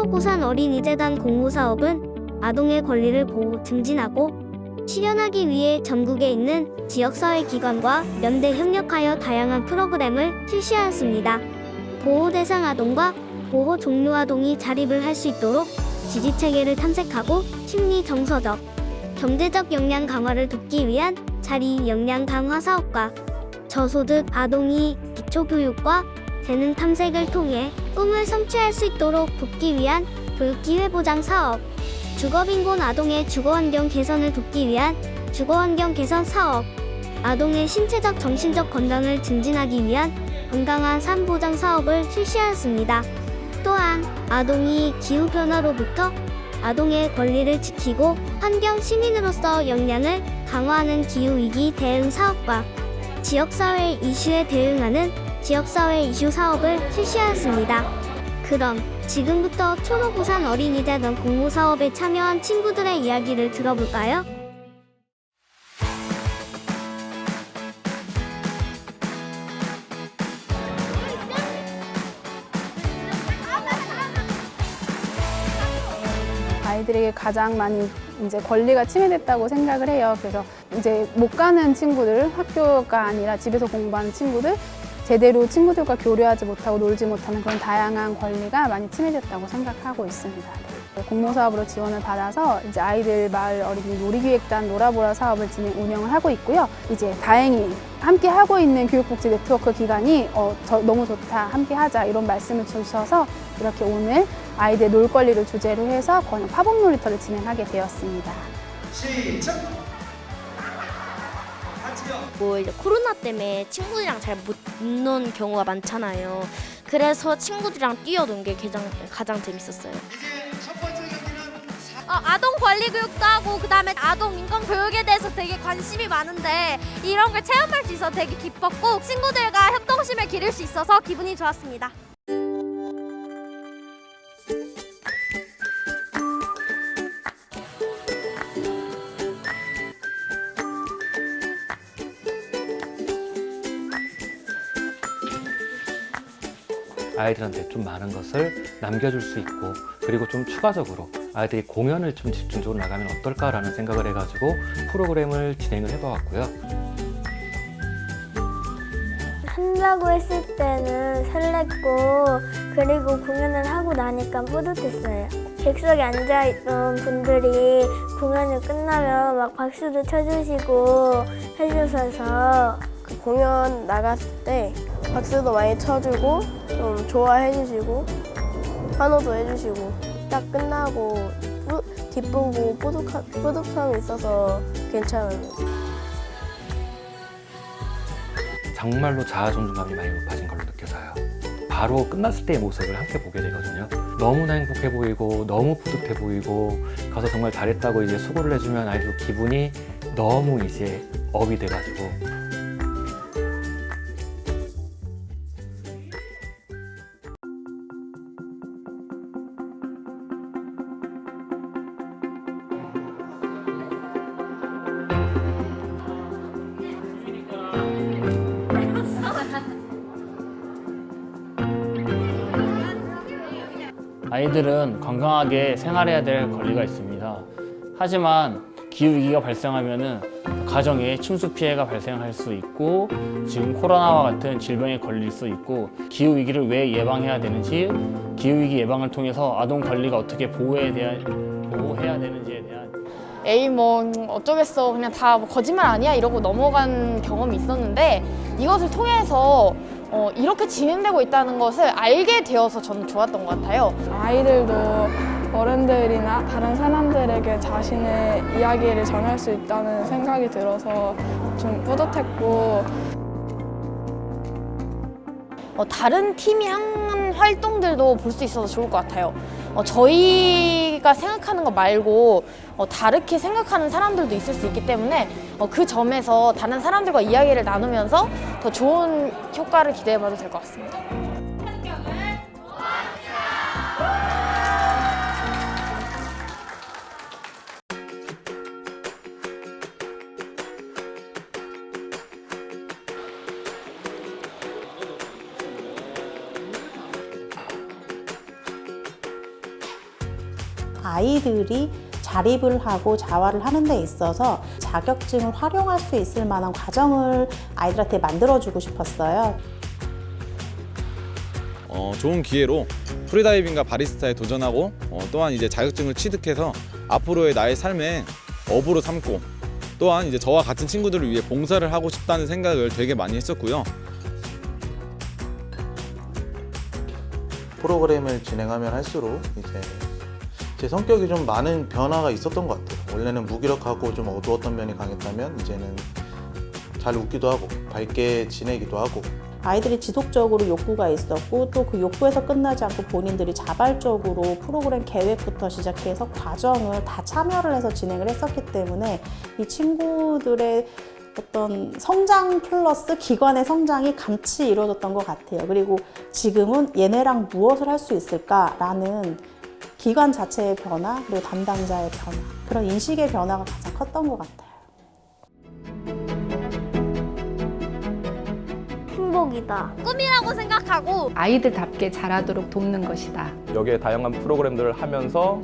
초록우산 어린이재단 공모사업은 아동의 권리를 보호, 증진하고 실현하기 위해 전국에 있는 지역사회기관과 연대 협력하여 다양한 프로그램을 실시하였습니다. 보호 대상 아동과 보호 종료 아동이 자립을 할 수 있도록 지지 체계를 탐색하고 심리 정서적, 경제적 역량 강화를 돕기 위한 자리 역량 강화 사업과 저소득 아동이 기초 교육과 재능 탐색을 통해 꿈을 성취할 수 있도록 돕기 위한 교육 기회 보장 사업, 주거 빈곤 아동의 주거 환경 개선을 돕기 위한 주거 환경 개선 사업, 아동의 신체적 정신적 건강을 증진하기 위한 건강한 삶 보장 사업을 실시하였습니다. 또한 아동이 기후 변화로부터 아동의 권리를 지키고 환경 시민으로서 역량을 강화하는 기후 위기 대응 사업과 지역사회 이슈에 대응하는 지역사회 이슈 사업을 실시하였습니다. 그럼 지금부터 초록우산 어린이재단 공모 사업에 참여한 친구들의 이야기를 들어볼까요? 아이들에게 가장 많이 이제 권리가 침해됐다고 생각을 해요. 그래서 이제 못 가는 친구들, 학교가 아니라 집에서 공부하는 친구들, 제대로 친구들과 교류하지 못하고 놀지 못하는 그런 다양한 권리가 많이 침해됐다고 생각하고 있습니다. 네. 공모사업으로 지원을 받아서 이제 아이들 마을 어린이 놀이기획단 놀아보라 사업을 진행 운영을 하고 있고요. 이제 다행히 함께 하고 있는 교육복지 네트워크 기관이 어, 저, 너무 좋다, 함께 하자 이런 말씀을 주셔서 이렇게 오늘 아이들 놀 권리를 주제로 해서 권영 파복 놀이터를 진행하게 되었습니다. 시작. 뭐 이제 코로나 때문에 친구들이랑 잘못논 경우가 많잖아요. 그래서 친구들이랑 뛰어논 게 가장, 가장 재밌었어요. 어, 아동 권리 교육도 하고 그다음에 아동 인권 교육에 대해서 되게 관심이 많은데 이런 걸 체험할 수 있어서 되게 기뻤고 친구들과 협동심을 기를 수 있어서 기분이 좋았습니다. 아이들한테 좀 많은 것을 남겨줄 수 있고 그리고 좀 추가적으로 아이들이 공연을 좀 집중적으로 나가면 어떨까라는 생각을 해가지고 프로그램을 진행을 해보았고요. 한다고 했을 때는 설렜고 그리고 공연을 하고 나니까 뿌듯했어요. 객석에 앉아있던 분들이 공연이 끝나면 막 박수도 쳐주시고 해주셔서 그 공연 나갔을 때 박수도 많이 쳐주고 좀 좋아해 주시고 환호도 해주시고 딱 끝나고 뿌, 기쁘고 뿌듯하, 뿌듯함이 있어서 괜찮아요. 정말로 자아 존중감이 많이 높아진 걸로 느껴져요. 바로 끝났을 때의 모습을 함께 보게 되거든요. 너무나 행복해 보이고 너무 뿌듯해 보이고 가서 정말 잘했다고 이제 수고를 해주면 아이도 기분이 너무 이제 업이 돼가지고 아이들은 건강하게 생활해야 될 권리가 있습니다. 하지만 기후 위기가 발생하면은 가정에 침수 피해가 발생할 수 있고 지금 코로나와 같은 질병에 걸릴 수 있고 기후 위기를 왜 예방해야 되는지 기후 위기 예방을 통해서 아동 권리가 어떻게 보호해야 대한 보호해야 되는지에 대한 에이 뭐 음, 어쩌겠어 그냥 다 뭐 거짓말 아니야 이러고 넘어간 경험이 있었는데 이것을 통해서 어, 이렇게 진행되고 있다는 것을 알게 되어서 저는 좋았던 것 같아요. 아이들도 어른들이나 다른 사람들에게 자신의 이야기를 전할 수 있다는 생각이 들어서 좀 뿌듯했고 어, 다른 팀이 한 활동들도 볼 수 있어서 좋을 것 같아요. 어, 저희가 생각하는 것 말고 어, 다르게 생각하는 사람들도 있을 수 있기 때문에 어, 그 점에서 다른 사람들과 이야기를 나누면서 더 좋은 효과를 기대해봐도 될 것 같습니다. 아이들이 자립을 하고 자활을 하는 데 있어서 자격증을 활용할 수 있을 만한 과정을 아이들한테 만들어주고 싶었어요. 어, 좋은 기회로 프리다이빙과 바리스타에 도전하고 어, 또한 이제 자격증을 취득해서 앞으로의 나의 삶에 업으로 삼고 또한 이제 저와 같은 친구들을 위해 봉사를 하고 싶다는 생각을 되게 많이 했었고요. 프로그램을 진행하면 할수록 이제 제 성격이 좀 많은 변화가 있었던 것 같아요. 원래는 무기력하고 좀 어두웠던 면이 강했다면 이제는 잘 웃기도 하고 밝게 지내기도 하고 아이들이 지속적으로 욕구가 있었고 또 그 욕구에서 끝나지 않고 본인들이 자발적으로 프로그램 계획부터 시작해서 과정을 다 참여를 해서 진행을 했었기 때문에 이 친구들의 어떤 성장 플러스 기관의 성장이 같이 이루어졌던 것 같아요. 그리고 지금은 얘네랑 무엇을 할 수 있을까라는 기관 자체의 변화 그리고 담당자의 변화 그런 인식의 변화가 가장 컸던 것 같아요. 행복이다. 꿈이라고 생각하고 아이들답게 자라도록 돕는 것이다. 여기에 다양한 프로그램들을 하면서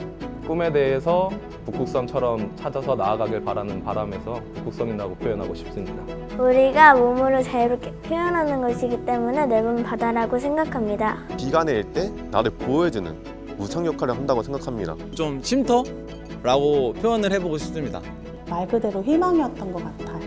꿈에 대해서 북극성처럼 찾아서 나아가길 바라는 바람에서 북극성이라고 표현하고 싶습니다. 우리가 몸으로 자유롭게 표현하는 것이기 때문에 넓은 바다라고 생각합니다. 비가 내릴 때 나를 보호해주는 우상 역할을 한다고 생각합니다. 좀 쉼터라고 표현을 해보고 싶습니다. 말 그대로 희망이었던 것 같아요.